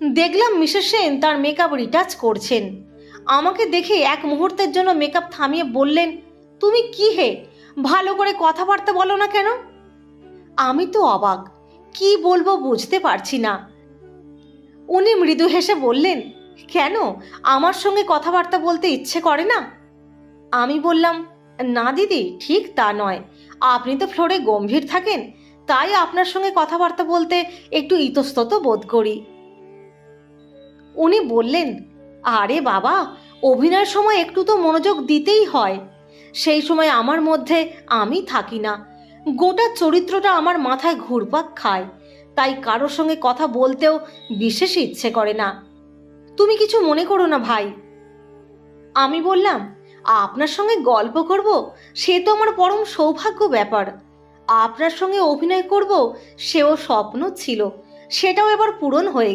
দেখলাম মিসেস সেন তার makeup retouch করছেন। আমাকে দেখে এক মুহূর্তের জন্য মেকআপ থামিয়ে বললেন, তুমি কি হে? ভালো করে কথাবার্তা বলো না কেন? আমি তো অবাক, কি বলব বুঝতে পারছি না। উনি মৃদু হেসে বললেন, কেন? আমার সঙ্গে কথাবার্তা বলতে ইচ্ছে করে না? আমি বললাম, না দিদি, ঠিক তা নয়। আপনি তো ফ্লোরে গম্ভীর থাকেন, তাই আপনার সঙ্গে কথাবার্তা বলতে একটু ইতস্তত বোধ করি। উনি বললেন, আরে বাবা, অভিনয়ের সময় একটু তো মনোযোগ দিতেই হয়। সেই সময় আমার মধ্যে আমি থাকি না। গোটা চরিত্রটা আমার মাথায় ঘুরপাক খায়। তাই কারোর সঙ্গে কথা বলতেও বিশেষ ইচ্ছে করে না। তুমি কিছু মনে করো না ভাই। আমি বললাম, আপনার সঙ্গে গল্প করব? সে তো আমার পরম সৌভাগ্য ব্যাপার। আপনার সঙ্গে অভিনয় করব? সেও স্বপ্ন ছিল। সেটাও এবার পূরণ হয়ে গেল।